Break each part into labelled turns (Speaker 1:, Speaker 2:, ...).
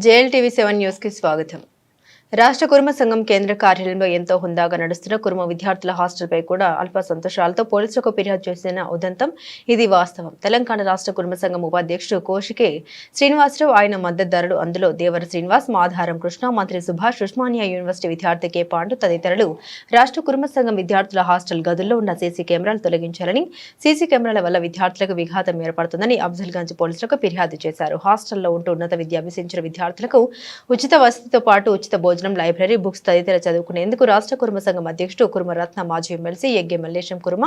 Speaker 1: JLTV seven న్యూస్కి స్వాగతం రాష్ట్ర కుర్మ సంఘం కేంద్ర కార్యాలయంలో ఎంతో హుందాగా నడుస్తున్న కుర్మ విద్యార్థుల హాస్టల్పై కూడా అల్ప సంతోషాలతో పోలీసులకు ఫిర్యాదు చేసిన ఉదంతం ఇది వాస్తవం. తెలంగాణ రాష్ట్ర కుర్మ సంఘం ఉపాధ్యక్షుడు కోషికే శ్రీనివాసరావు ఆయన మద్దతుదారుడు అందులో దేవర శ్రీనివాస్ మాధారం కృష్ణ మంత్రి సుభాష్ ఉస్మానియా యూనివర్సిటీ విద్యార్థి కె. పాండు తదితరులు రాష్ట్ర కుర్మ సంఘం విద్యార్థుల హాస్టల్ గదుల్లో ఉన్న సీసీ కెమెరాలు తొలగించాలని సీసీ కెమెరాల వల్ల విద్యార్థులకు విఘాతం ఏర్పడుతుందని అఫ్జల్గంజ్ పోలీసులకు ఫిర్యాదు చేశారు. హాస్టల్లో ఉంటూ ఉన్నత విద్య అభ్యసించిన విద్యార్థులకు ఉచిత వసతితో పాటు ఉచిత భోజనం లైబ్రరీ బుక్స్ తదితర చదువుకునేందుకు రాష్ట్ర కుర్మ సంఘం అధ్యక్షుడు కుర్మరత్న మాజీ ఎమ్మెల్సీ యజ్ఞ మల్లేశం కుర్మ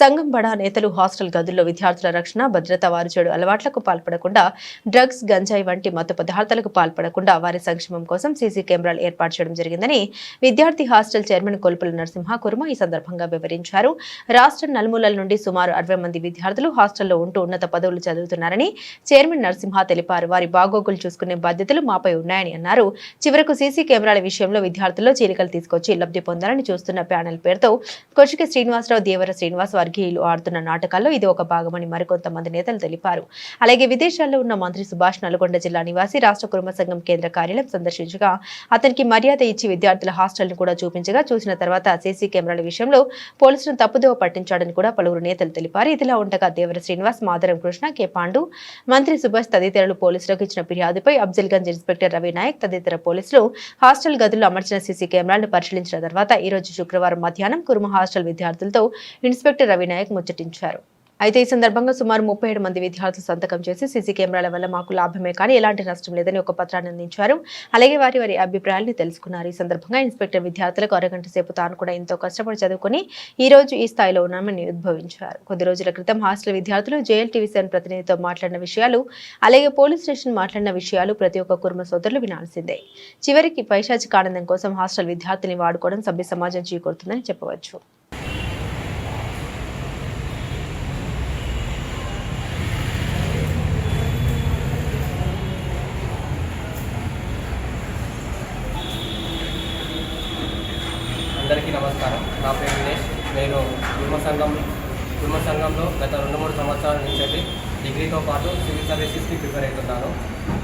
Speaker 1: సంఘం బడా నేతలు హాస్టల్ గదుల్లో విద్యార్థుల రక్షణ భద్రత వారి చెడు అలవాట్లకు పాల్పడకుండా డ్రగ్స్ గంజాయి వంటి మత్తు పదార్థాలకు పాల్పడకుండా వారి సంక్షేమం కోసం సీసీ కెమెరాలు ఏర్పాటు చేయడం జరిగిందని విద్యార్థి హాస్టల్ చైర్మన్ కొల్పుల నరసింహ కుర్మ ఈ సందర్భంగా వివరించారు. రాష్ట్ర నలుమూలల నుండి సుమారు అరవై మంది విద్యార్థులు హాస్టల్లో ఉంటూ ఉన్నత పదవులు చదువుతున్నారని చైర్మన్ నరసింహ తెలిపారు. వారి బాగోగులు చూసుకునే బాధ్యతలు మాపై ఉన్నాయని అన్నారు. చివరకు సీసీ కెమెరాల విషయంలో విద్యార్థుల్లో చీలికలు తీసుకొచ్చి లబ్ధి పొందాలని చూస్తున్న ప్యానెల్ పేరుతో కొచ్చిక శ్రీనివాసరావు దేవర శ్రీనివాస్ వర్గీయులు ఆడుతున్న నాటకాల్లో ఇది ఒక భాగమని మరికొంతమంది నేతలు తెలిపారు. అలాగే విదేశాల్లో ఉన్న మంత్రి సుభాష్ నల్గొండ జిల్లా నివాసి రాష్ట్ర కుటుంబ సంఘం కేంద్ర కార్యాలయం సందర్శించగా అతనికి మర్యాద ఇచ్చి విద్యార్థుల హాస్టల్ను కూడా చూపించగా చూసిన తర్వాత సీసీ కెమెరాల విషయంలో పోలీసులను తప్పుదోవ పట్టించాడని కూడా పలువురు నేతలు తెలిపారు. ఇదిలా ఉండగా దేవర శ్రీనివాస్ మాధరం కృష్ణ కె పాండు మంత్రి సుభాష్ తదితరులు పోలీసులకు ఇచ్చిన ఫిర్యాదుపై అఫ్జల్గంజ్ ఇన్స్పెక్టర్ రవి నాయక్ తదితర పోలీసులు హాస్టల్ హాస్టల్ గదుల్లో అమర్చిన సీసీ కెమెరాలను పరిశీలించిన తర్వాత ఈ రోజు శుక్రవారం మధ్యాహ్నం కురుమ హాస్టల్ విద్యార్థులతో ఇన్స్పెక్టర్ రవినాయక్ ముచ్చటించారు. అయితే ఈ సందర్భంగా సుమారు ముప్పై ఏడు మంది విద్యార్థులు సంతకం చేసి సీసీ కెమెరాల వల్ల మాకు లాభమే కానీ ఎలాంటి నష్టం లేదని ఒక పత్రాన్ని అందించారు. అలాగే వారి వారి అభిప్రాయాలను తెలుసుకున్నారు. ఈ సందర్భంగా ఇన్స్పెక్టర్ విద్యార్థులకు అరగంట సేపు తాను కూడా ఎంతో కష్టపడి చదువుకొని ఈ రోజు ఈ స్థాయిలో ఉన్నామని ఉద్భవించారు. కొద్ది రోజుల క్రితం హాస్టల్ విద్యార్థులు జేఎల్ టీవీ ప్రతినిధితో మాట్లాడిన విషయాలు అలాగే పోలీస్ స్టేషన్ మాట్లాడిన విషయాలు ప్రతి ఒక్క కుర్మ సోదరులు వినాల్సిందే. చివరికి పైశాచిక ఆనందం కోసం హాస్టల్ విద్యార్థుల్ని వాడుకోవడం సభ్య సమాజం చీకొడుతుందని చెప్పవచ్చు.
Speaker 2: అందరికీ నమస్కారం. నా పేరు వినేష్. నేను కుటుంబ సంఘం కుటుంబ సంఘంలో గత రెండు మూడు సంవత్సరాల నుంచి డిగ్రీతో పాటు సివిల్ సర్వీసెస్కి ప్రిపేర్ అవుతున్నాను.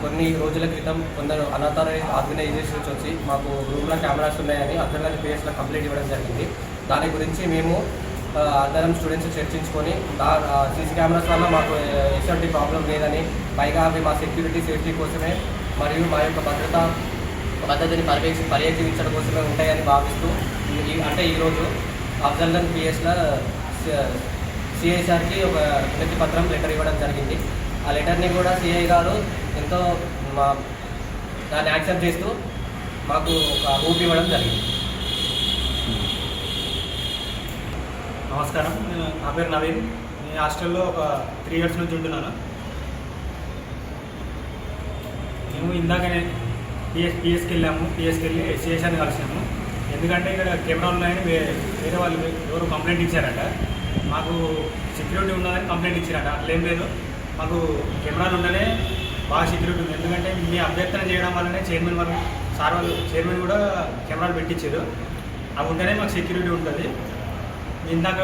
Speaker 2: కొన్ని రోజుల క్రితం కొందరు అనాథాలయ ఆర్గనైజేషన్స్ వచ్చి మాకు రూమ్లో కెమెరాస్ ఉన్నాయని అర్థంగాని పేజ్లో కంప్లైంట్ ఇవ్వడం జరిగింది. దాని గురించి మేము అందరం స్టూడెంట్స్ చర్చించుకొని దా సీసీ కెమెరాస్ వల్ల మాకు ఎటువంటి ప్రాబ్లం లేదని పైగా అవి మా సెక్యూరిటీ సేఫ్టీ కోసమే మరియు మా యొక్క భద్రత పద్ధతిని పర్యవేక్ష పర్యవేక్షించడం కోసమే ఉంటాయని భావిస్తూ అంటే ఈరోజు అఫ్జల్గన్ పిఎస్లో సిఐసార్కి ఒక వినతి పత్రం లెటర్ ఇవ్వడం జరిగింది. ఆ లెటర్ని కూడా సిఐ గారు ఎంతో మా దాన్ని యాక్సెప్ట్ చేస్తూ మాకు ఒక ఊపి ఇవ్వడం జరిగింది.
Speaker 3: నమస్కారం. నేను నా పేరు నవీన్. నేను హాస్టల్లో ఒక త్రీ ఇయర్స్ నుంచి ఉంటున్నాను. మేము ఇందాకనే పిఎస్ పిఎస్కి వెళ్ళాము. పిఎస్కి వెళ్ళి సిఎస్ఆర్ని కలిసినాము. ఎందుకంటే ఇక్కడ కెమెరాలు ఉన్నాయని వేరే వాళ్ళు ఎవరు కంప్లైంట్ ఇచ్చారట. మాకు సెక్యూరిటీ ఉన్నదని కంప్లైంట్ ఇచ్చారట. అట్లేం లేదు. మాకు కెమెరాలు ఉండనే బాగా సెక్యూరిటీ ఉంది. ఎందుకంటే మీ అభ్యర్థన చేయడం వల్లనే చైర్మన్ వాళ్ళు సార్ వాళ్ళు చైర్మన్ కూడా కెమెరాలు పెట్టించారు. అవి ఉంటేనే మాకు సెక్యూరిటీ ఉంటుంది. ఇందాక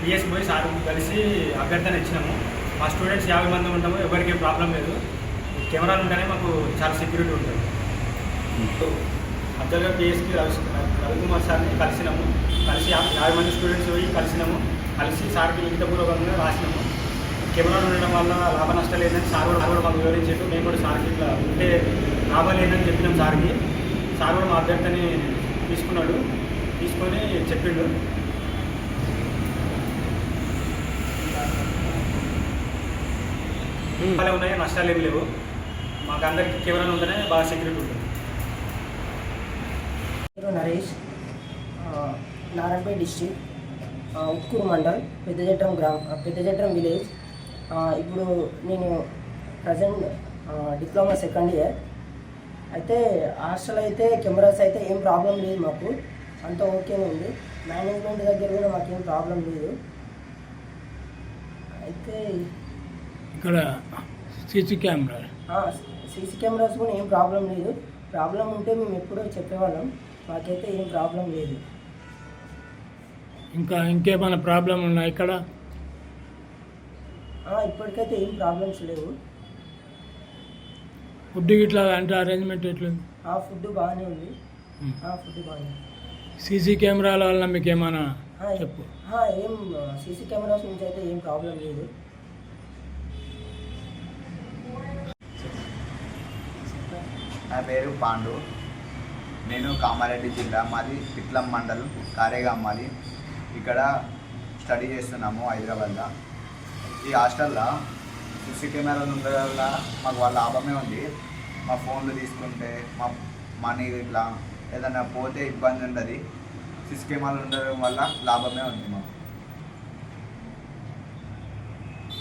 Speaker 3: పిఎస్ పోయి సార్ కలిసి అభ్యర్థన ఇచ్చినాము. మా స్టూడెంట్స్ యాభై మంది ఉంటాము. ఎవరికి ప్రాబ్లం లేదు. కెమెరాలు ఉంటేనే మాకు చాలా సెక్యూరిటీ ఉంటుంది. అబ్జర్వర్ పిఎస్కి రవి రవికుమార్ సార్ని కలిసినాము. కలిసి యాభై మంది స్టూడెంట్స్ పోయి కలిసినాము. కలిసి సార్కి లిఖితపూర్వకంగా రాసినాము. కెమెరాలు ఉండడం వల్ల లాభ నష్టం లేదని సార్ కూడా కూడా మాకు వివరించారు మేము కూడా సార్కి ఇట్లా ఉంటే లాభం లేదని చెప్పినాం సార్కి. సార్ కూడా మా అభ్యర్థిని తీసుకున్నాడు. తీసుకొని చెప్పిండు. లాభాలే ఉన్నాయి? నష్టాలు ఏమి లేవు. మాకు అందరికీ కెమెరాలు ఉంటేనే బాగా సెక్యూరిటీ ఉంటుంది.
Speaker 4: పేరు నరేష్ నారాయణపేట డిస్టిక్ ఆ, ఉట్కూరు మండల్ పెద్దజట్రం గ్రామ్ పెద్దజట్రం విలేజ్. ఇప్పుడు నేను ప్రజెంట్ డిప్లొమా సెకండ్ ఇయర్. అయితే హాస్టల్ అయితే కెమెరాస్ అయితే ఏం ప్రాబ్లం లేదు మాకు. అంతా ఓకేనే ఉంది. మేనేజ్మెంట్ దగ్గర కూడా మాకేం ప్రాబ్లం లేదు. అయితే
Speaker 5: ఇక్కడ సీసీ కెమెరా.
Speaker 4: సీసీ కెమెరాస్ కూడా ఏం ప్రాబ్లం లేదు. ప్రాబ్లం ఉంటే మేము ఎప్పుడో చెప్పేవాళ్ళం. మాకైతే ఏం ప్రాబ్లం లేదు.
Speaker 5: ఇంకా ఇంకేమైనా ప్రాబ్లం ఉన్నాయి ఇక్కడ?
Speaker 4: ఆ, ఇప్పటికైతే ఏం ప్రాబ్లమ్స్ లేవు.
Speaker 5: ఫుడ్ ఇట్లా అంటే అరేంజ్మెంట్ ఎట్లుంది?
Speaker 4: ఆ ఫుడ్ బాగానే ఉంది. ఆ ఫుడ్ బాగానే ఉంది.
Speaker 5: సీసీ కెమెరాల వల్ల మీకు ఏమైనా చెప్పు.
Speaker 4: ఆ, ఏం సీసీ కెమెరాస్ నుంచి అయితే ఏం ప్రాబ్లం లేదు.
Speaker 6: నా పేరు పాండు. నేను కామారెడ్డి జిల్లా మాది పిట్లం మండలం కారేగాం మాది. ఇక్కడ స్టడీ చేస్తున్నాము హైదరాబాద్లో. ఈ హాస్టల్లో సీసీ కెమెరాలు ఉండడం వల్ల మాకు వాళ్ళ లాభమే ఉంది. మా ఫోన్లు తీసుకుంటే మా మనీ ఇట్లా ఏదైనా పోతే ఇబ్బంది ఉండదు. సీసీ కెమెరాలు ఉండడం వల్ల లాభమే ఉంది మాకు.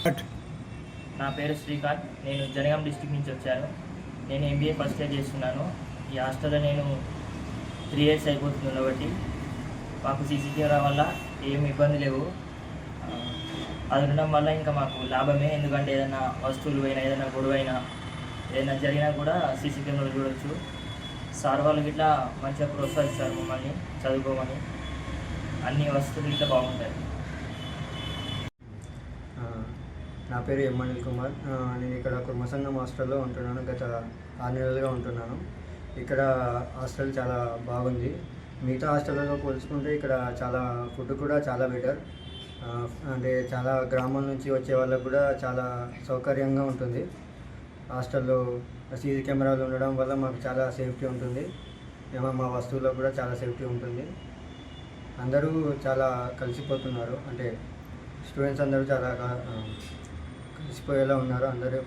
Speaker 5: బట్
Speaker 7: నా పేరు శ్రీకాంత్. నేను జనగాం డిస్టిక్ నుంచి వచ్చాను. నేను ఎంబీఏ ఫస్ట్ ఇయర్ చేస్తున్నాను. ఈ హాస్టల్లో నేను త్రీ ఇయర్స్ అయిపోతుంది కాబట్టి మాకు సీసీ కెమెరా వల్ల ఏం ఇబ్బంది లేవు. అది ఉండడం వల్ల ఇంకా మాకు లాభమే. ఎందుకంటే ఏదైనా వస్తువులు అయినా ఏదైనా గొడవ అయినా ఏదైనా జరిగినా కూడా సీసీ కెమెరాలు చూడొచ్చు. సార్ వాళ్ళు ఇట్లా మంచిగా ప్రోత్సహిస్తారు మమ్మల్ని చదువుకోమని. అన్ని వస్తువులు ఇట్లా బాగుంటాయి.
Speaker 8: నా పేరు ఎం అనిల్ కుమార్ నేను ఇక్కడ కుర్మసంగం హాస్టల్లో ఉంటున్నాను. గత ఆరు నెలలుగా ఉంటున్నాను. ఇక్కడ హాస్టల్ చాలా బాగుంది. మిగతా హాస్టల్లో పోల్చుకుంటే ఇక్కడ చాలా ఫుడ్ కూడా చాలా బెటర్. అంటే చాలా గ్రామం నుంచి వచ్చే వాళ్ళకు కూడా చాలా సౌకర్యంగా ఉంటుంది. హాస్టల్లో సీసీ కెమెరాలు ఉండడం వల్ల మాకు చాలా సేఫ్టీ ఉంటుంది. ఏమో మా వస్తువుల్లో కూడా చాలా సేఫ్టీ ఉంటుంది. అందరూ చాలా కలిసిపోతున్నారు. అంటే స్టూడెంట్స్ అందరూ చాలా కలిసిపోయేలా ఉన్నారు అందరూ.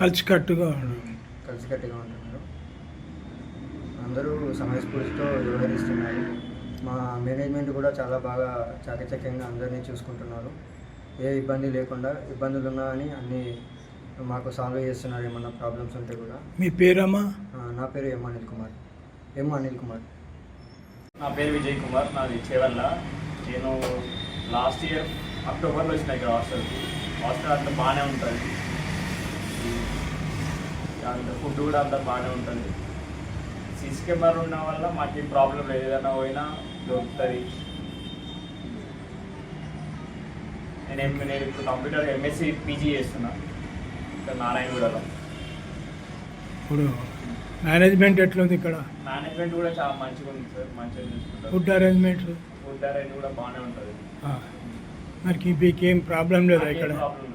Speaker 5: కలిసికట్టుగా ఉన్నారు.
Speaker 8: కలిసికట్టుగా ఉంటున్నారు. అందరూ సమయస్ఫూర్తితో వ్యవహరిస్తున్నారు మా మేనేజ్మెంట్ కూడా చాలా బాగా చాకచక్యంగా అందరినీ చూసుకుంటున్నారు. ఏ ఇబ్బంది లేకుండా ఇబ్బందులు ఉన్నా అని అన్నీ మాకు సాల్వ్ చేస్తున్నారు ఏమన్నా ప్రాబ్లమ్స్ ఉంటే కూడా.
Speaker 5: మీ పేరమ్మా?
Speaker 8: నా పేరు ఎం అనిల్ కుమార్. ఎం అనిల్ కుమార్.
Speaker 3: నా పేరు విజయ్ కుమార్ నాది చేవల్ల. నేను లాస్ట్ ఇయర్ అక్టోబర్లో వచ్చిన ఇక్కడ హాస్టల్కి హాస్టల్ అంతా బాగానే ఉంటుంది. అంత ఫుడ్ కూడా అంతా బాగానే ఉంటుంది. సీసీ కెమెరా ఉండడం వల్ల మాకు ఏం ప్రాబ్లం లేదు. ఏదైనా పోయినా దొరుకుతుంది. నేను నేను ఇప్పుడు కంప్యూటర్ ఎంఎస్సి పీజీ చేస్తున్నా. ఇక్కడ నారాయణగూడలో.
Speaker 5: ఇప్పుడు మేనేజ్మెంట్ ఎట్లుంది ఇక్కడ?
Speaker 3: మేనేజ్మెంట్ కూడా చాలా మంచిగా ఉంది సార్. మంచిగా చూసుకుంటారు
Speaker 5: ఫుడ్ అరేంజ్మెంట్స్
Speaker 3: ఫుడ్ అరేంజ్ కూడా బాగానే ఉంటుంది.
Speaker 5: మరి మీకు ఏం ప్రాబ్లం లేదా ఇక్కడ?
Speaker 3: ప్రాబ్లం